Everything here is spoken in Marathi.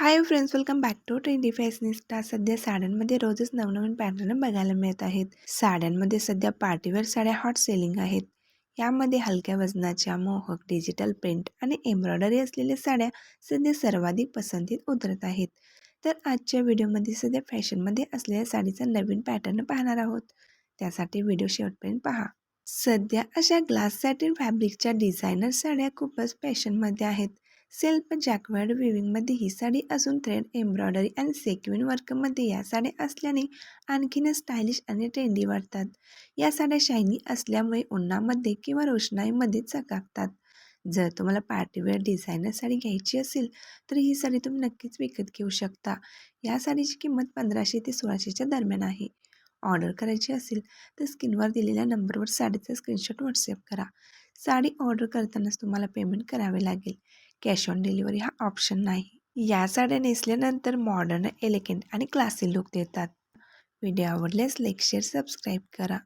Hi friends welcome back to trendy fashionista सध्या साड्यांमध्ये रोजच नवनवीन पॅटर्न बघायला मिळत आहेत. साड्यांमध्ये सध्या पार्टीवेअर साड्या हॉट सेलिंग आहेत. यामध्ये हलक्या वजनाच्या मोहक डिजिटल प्रिंट आणि एम्ब्रॉयडरी असलेल्या साड्या सध्या सर्वाधिक पसंतीत उतरत आहेत. तर आजच्या व्हिडिओमध्ये सध्या फॅशनमध्ये असलेल्या साडीचा नवीन पॅटर्न पाहणार आहोत. त्यासाठी व्हिडिओ शेवटपर्यंत पहा. सध्या अशा ग्लास सॅटिन फॅब्रिकच्या डिझायनर साड्या खूपच फॅशनमध्ये आहेत. सेल्फ जॅकवर्ड विविंगमध्ये ही साडी असून थ्रेड एम्ब्रॉयडरी आणि सेक्विन वर्कमध्ये या साड्या असल्याने आणखीनच स्टायलिश आणि ट्रेंडी वाटतात. या साड्या शायनी असल्यामुळे उन्हामध्ये किंवा रोषणाईमध्ये चकाकतात. जर तुम्हाला पार्टीवेअर डिझायनर साडी घ्यायची असेल तर ही साडी तुम्ही नक्कीच विकत घेऊ शकता. या साडीची किंमत पंधराशे ते सोळाशेच्या दरम्यान आहे. ऑर्डर करायची असेल तर स्क्रीनवर दिलेल्या नंबरवर साडीचा स्क्रीनशॉट व्हॉट्सअप करा. साडी ऑर्डर करतानाच तुम्हाला पेमेंट करावे लागेल. कॅश ऑन डिलिव्हरी हा ऑप्शन नाही. या साड्या नेसल्यानंतर मॉडर्न एलिगंट आणि क्लासी लुक देतात. व्हिडिओ आवडल्यास लाईक शेअर सबस्क्राईब करा.